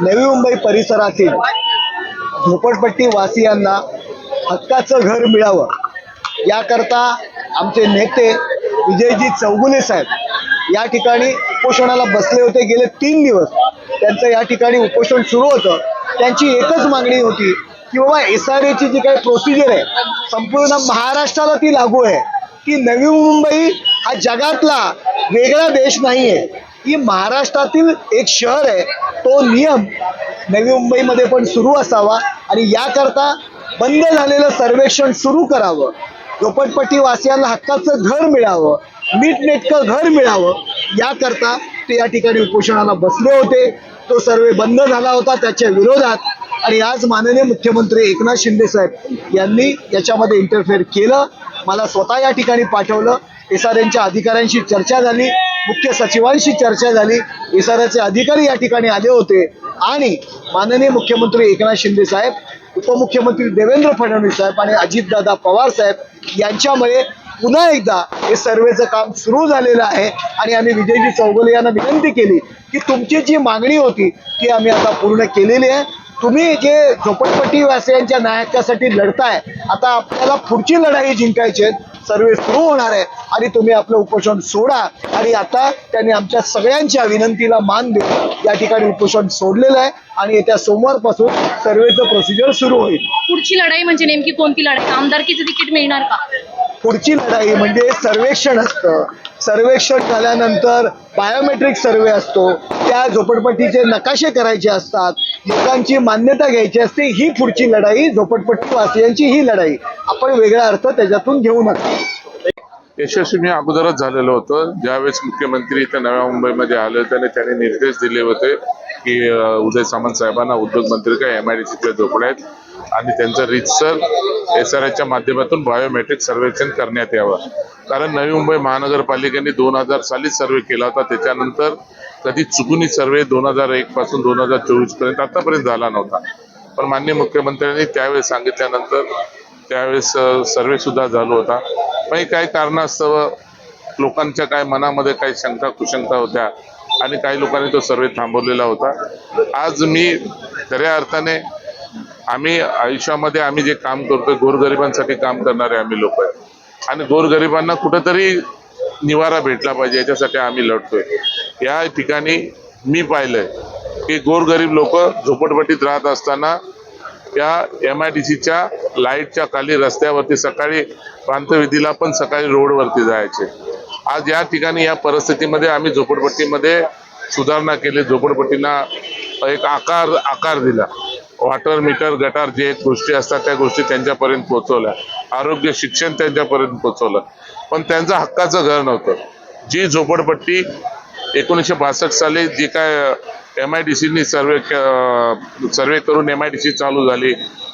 नवी मुंबई परिसरातील झोपडपट्टी वासियांना हक्काचं घर मिळावं. याकरता आमचे नेते विजयजी चौगुले साहेब या ठिकाणी उपोषणाला बसले होते. गेले तीन दिवस त्यांचं या ठिकाणी उपोषण सुरू होतं. त्यांची एकच मागणी होती की बाबा एस आर एची जी काही प्रोसिजर आहे संपूर्ण महाराष्ट्राला ती लागू आहे. की नवी मुंबई हा जगातला वेगळा देश नाही आहे ही महाराष्ट्रातील एक शहर आहे. तो नियम नवी मुंबईमध्ये पण सुरू असावा आणि याकरता बंद झालेलं सर्वेक्षण सुरू करावं. झोपटपट्टी वासियांना हक्काचं घर मिळावं नीटनेटकं घर मिळावं याकरता ते या ठिकाणी उपोषणाला बसले होते. तो सर्वे बंद झाला होता त्याच्या विरोधात. आणि आज माननीय मुख्यमंत्री एकनाथ शिंदे साहेब यांनी याच्यामध्ये इंटरफेअर केलं. मला स्वतः या ठिकाणी पाठवलं. एस आर एनच्या अधिकाऱ्यांशी चर्चा झाली. मुख्य सचिवांशी चर्चा झाली. इसाराचे अधिकारी या ठिकाणी आले होते. आणि माननीय मुख्यमंत्री एकनाथ शिंदे साहेब उपमुख्यमंत्री देवेंद्र फडणवीस साहेब आणि अजितदादा पवार साहेब यांच्यामुळे पुन्हा एकदा हे सर्वेचं काम सुरू झालेलं आहे. आणि आम्ही विजयजी चौगुले यांना विनंती केली की तुमची जी मागणी होती ती आम्ही आता पूर्ण केलेली आहे. तुम्ही जे झोपडपट्टी वासियांच्या न्यायासाठी लढताय आता आपल्याला पुढची लढाई जिंकायची आहे. सर्वे सुरू होणार आहे आणि तुम्ही आपलं उपोषण सोडा. आणि आता त्यांनी आमच्या सगळ्यांच्या विनंतीला मान देऊन या ठिकाणी उपोषण सोडलेलं आहे. आणि येत्या सोमवारपासून सर्वेचं प्रोसिजर सुरू होईल. पुढची लढाई म्हणजे नेमकी कोणती लढाई? आमदारकीचं तिकीट मिळणार का? पुढची लढाई म्हणजे सर्वेक्षण असतं. सर्वेक्षण झाल्यानंतर बायोमेट्रिक सर्वे असतो. त्या झोपडपट्टीचे नकाशे करायचे असतात. लोकांची मान्यता घ्यायची असते. ही पुढची लढाई झोपडपट्टी वासियांची ही लढाई. आपण वेगळा अर्थ त्याच्यातून घेऊ नका. यशस्वी मी अगोदरच झालेलं होतं. ज्यावेळेस मुख्यमंत्री इथं नव्या मुंबईमध्ये आले होते आणि त्यांनी निर्देश दिले होते की उदय सामंत साहेबांना उद्योग मंत्री काय एम आय डी सीच्या झोपड्या आहेत आणि त्यांचं रितसर एस आर आयच्या माध्यमातून बायोमेट्रिक सर्वेक्षण करण्यात यावं. कारण नवी मुंबई महानगरपालिकेने दोन हजार सालीच सर्वे केला होता. त्याच्यानंतर कधी चुकूनही सर्वे दोन हजार एक पासून दोन हजार चोवीसपर्यंत आतापर्यंत झाला नव्हता. पण माननीय मुख्यमंत्र्यांनी त्यावेळेस सांगितल्यानंतर त्यावेळेस सर्वेसुद्धा झालो झाला होता. पण काही कारणास्तव लोकांच्या काय मनामध्ये काही शंका कुशंका होत्या आणि काही लोकांनी तो सर्वे थांबवलेला होता. आज मी खऱ्या अर्थाने आम्ही आयुष्यामध्ये आम्ही जे काम करतोय गोरगरिबांसाठी काम करणारे आम्ही लोक आहे आणि गोरगरिबांना कुठंतरी निवारा भेटला पाहिजे याच्यासाठी आम्ही लढतोय. या ठिकाणी मी पाहिलंय की गोरगरीब लोक झोपडपट्टीत राहत असताना या एम आय डी सीच्या लाईटच्या खाली रस्त्यावरती सकाळी प्रांतविधीला पण सकाळी रोडवरती जायचे. आज या ठिकाणी या परिस्थितीमध्ये आम्ही झोपडपट्टीमध्ये सुधारणा केली. झोपडपट्टींना एक आकार आकार दिला. वॉटर मीटर गटार जे गोष्टी असतात त्या गोष्टी त्यांच्यापर्यंत पोहोचवल्या. आरोग्य शिक्षण त्यांच्यापर्यंत पोहोचवलं. पण त्यांचं हक्काचं घर नव्हतं. जी झोपडपट्टी एकोणीसशे बासष्ट साली जी काय एम आय डी सीनी सर्वे सर्वे करून एम आय डी सी चालू झाली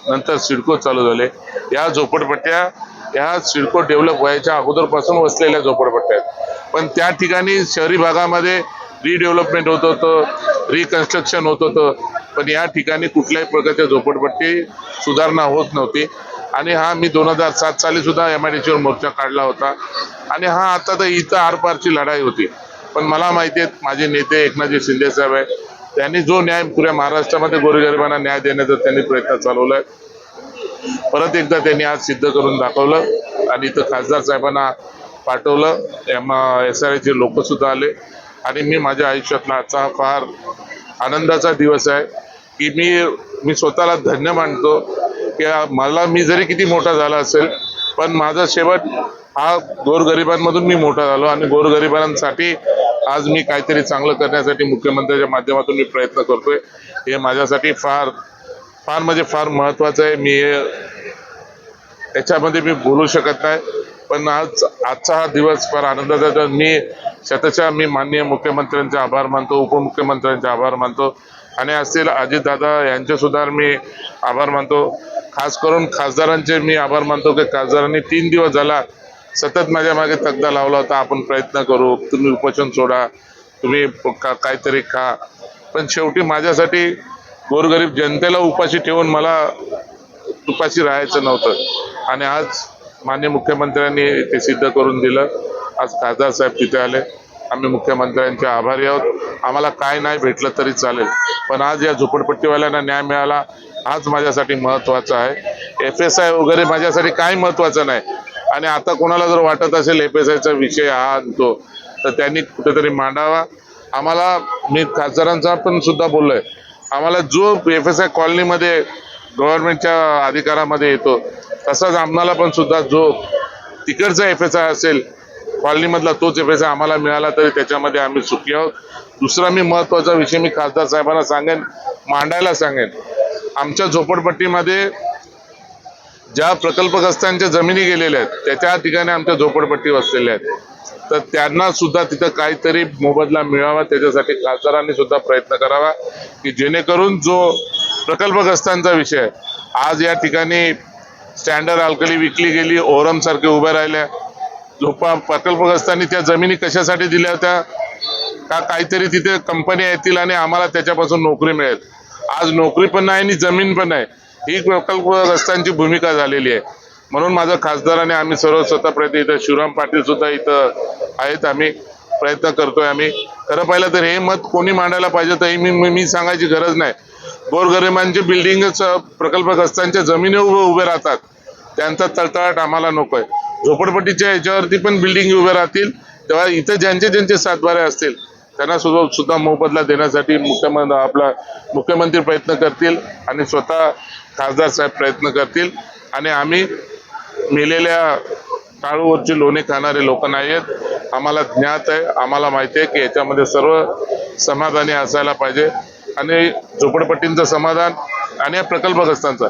नंतर सिडको चालू झाले. या झोपडपट्ट्या या सिडको डेव्हलप व्हायच्या अगोदरपासून वसलेल्या झोपडपट्ट्या आहेत. पण त्या ठिकाणी शहरी भागामध्ये रिडेव्हलपमेंट होत होतं रिकन्स्ट्रक्शन होत होतं. पण या ठिकाणी कुठल्याही प्रकारच्या झोपडपट्टी सुधारणा होत नव्हती. आणि हा मी दोन हजार सात साली सुद्धा एम आय डी सीवर मोर्चा काढला होता. आणि हा आता तर इथं आरपारची लढाई होती. पण मला माहिती आहे माझे नेते एकनाथजी शिंदे साहेब आहे त्यांनी जो न्याय पुऱ्या महाराष्ट्रामध्ये गोरगरिबांना न्याय देण्याचा त्यांनी प्रयत्न चालवलाय परत एकदा त्यांनी आज सिद्ध करून दाखवलं आणि इथं खासदार साहेबांना पाठवलं. एम एस आर आयचे लोक सुद्धा आले. आणि मी माझ्या आयुष्यातला आजचा फार आनंदाचा दिवस आहे की मी मी स्वतःला धन्य मानतो की मला मी जरी किती मोठा झाला असेल पण माझा शेवट हा गोरगरिबांमधून मी मोठा झालो आणि गोरगरिबांसाठी आज मी काहीतरी चांगलं करण्यासाठी मुख्यमंत्र्यांच्या माध्यमातून मी प्रयत्न करतोय. हे माझ्यासाठी फार फार म्हणजे फार महत्वाचं आहे. मी याच्यामध्ये मी बोलू शकत नाही. पण आज आजचा हा दिवस फार आनंदाचा तर मी शतशः मी माननीय मुख्यमंत्र्यांचे आभार मानतो उपमुख्यमंत्र्यांचे आभार मानतो. आणि असतील अजितदादा यांचे सुद्धा मी आभार मानतो. खास करून खासदारांचे मी आभार मानतो की खासदारांनी तीन दिवस झाला सतत माझ्या मागे तगदा लावला होता आपण प्रयत्न करू तुम्ही उपोषण सोडा तुम्ही का- काहीतरी खा. पण शेवटी माझ्यासाठी गोरगरीब जनतेला उपाशी ठेवून मला उपाशी राहायचं नव्हतं. आणि आज माननीय मुख्यमंत्र्यांनी ते सिद्ध करून दिलं. आज खासदार साहेब तिथे आले. आम्ही मुख्यमंत्र्यांचे आभारी आहोत. आम्हाला काय नाही भेटलं तरी चालेल. पण आज या झोपडपट्टीवाल्यांना न्याय मिळाला हाच माझ्यासाठी महत्त्वाचा आहे. एफ एस आय वगैरे माझ्यासाठी काही महत्त्वाचं नाही. आणि आता कोणाला जर वाटत असेल एफ एस आयचा विषय हा आणतो तर त्यांनी कुठेतरी मांडावा. आम्हाला मी खासदारांचा पण सुद्धा बोललोय. आम्हाला जो एफ एस आय कॉलनीमध्ये गव्हर्नमेंटच्या अधिकारामध्ये येतो तसाच आम्हाला पण सुद्धा जो तिकडचा एफ एस आय असेल कॉलनीमधला तोच एफ एस आय आम्हाला मिळाला तरी त्याच्यामध्ये आम्ही सुखी आहोत. दुसरा मी महत्त्वाचा विषय मी खासदार साहेबांना सांगेन मांडायला सांगेन. आमच्या झोपडपट्टीमध्ये ज्या प्रकल्पग्रस्तांच्या जमिनी गेलेल्या आहेत त्याच्या ठिकाणी आमच्या झोपडपट्टी वसलेल्या आहेत. तर त्यांना सुद्धा तिथं काहीतरी मोबदला मिळावा त्याच्यासाठी खासदारांनी सुद्धा प्रयत्न करावा की जेणेकरून जो प्रकल्पग्रस्तांचा विषय आज या ठिकाणी स्टँडर्ड अल्कली विकली गेली ओरम सारखे उभ्या राहिल्या झोपा प्रकल्पग्रस्तांनी त्या जमिनी कशासाठी दिल्या होत्या का काहीतरी तिथे कंपन्या येतील आणि आम्हाला त्याच्यापासून नोकरी मिळेल? आज नोकरी पण नाही आणि जमीन पण नाही. ही प्रकल्पग्रस्तांची भूमिका झालेली आहे. म्हणून माझं खासदाराने आम्ही सर्व स्वतः प्रयत्न इथं शिवराम पाटील सुद्धा इथं आहेत. आम्ही प्रयत्न करतोय आम्ही. खरं पाहिलं तर हे मत कोणी मांडायला पाहिजे तर हे मी मी- सांगायची गरज नाही. गोरगरिबांचे बिल्डिंगच प्रकल्पग्रस्तांच्या जमिनी उभे उभे राहतात. त्यांचा तळतळाट आम्हाला नकोय. झोपडपट्टीच्या याच्यावरती पण बिल्डिंग उभे राहतील. तेव्हा इथं ज्यांचे ज्यांचे सातबारे असतील त्यांना सुद्धा सुद्धा मोबदला देण्यासाठी मुख्यमंत्री आपला मुख्यमंत्री प्रयत्न करतील आणि स्वतः खासदार साहेब प्रयत्न करतील. आणि आम्ही मेलेल्या टाळूवरची लोणी खाणारे लोक नाही आहेत आम्हाला ज्ञात आहे आम्हाला माहिती आहे की याच्यामध्ये सर्व समाधानी असायला पाहिजे. आणि झोपडपट्टींचं समाधान आणि या प्रकल्पग्रस्तांचं.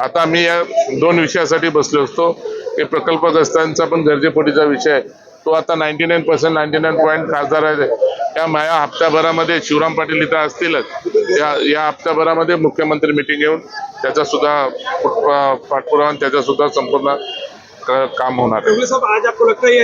आता मी या दोन विषयासाठी बसलो असतो. की प्रकल्पग्रस्तांचा पण गरजेपोटीचा विषय आहे. तो आता ninety nine percent ninety nine point खासदार आहे त्या माया हप्त्याभरामध्ये शिवराम पाटील इथं असतीलच. या या हप्त्याभरामध्ये मुख्यमंत्री मिटिंग घेऊन त्याचा सुद्धा पाठपुरावा त्याचा सुद्धा संपूर्ण काम होणार. आहे